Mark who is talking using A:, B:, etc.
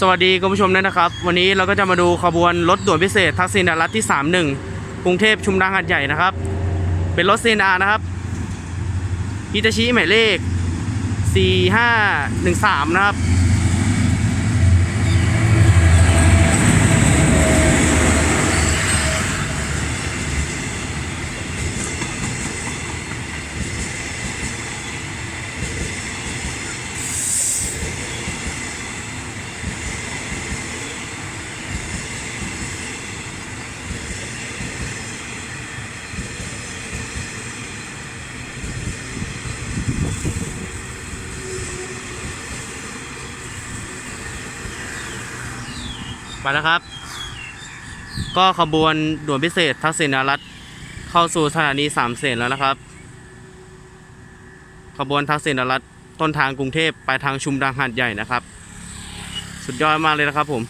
A: สวัสดีคุณผู้ชมด้วยนะครับ วันนี้เราก็จะมาดูขบวนรถด่วนพิเศษ ทักษิณรัฐที่ 31 กรุงเทพชุมทางหัดใหญ่นะครับ เป็นรถ CNR นะครับฮิตาชิหมายเลข 4513 นะครับ มาแล้วครับ ก็ขบวนด่วนพิเศษทักษิณรัฐเข้าสู่สถานีสามเสนแล้วนะครับ ขบวนทักษิณรัฐต้นทางกรุงเทพไปทางชุมทางหาดใหญ่นะครับ สุดยอดมากเลยนะครับผม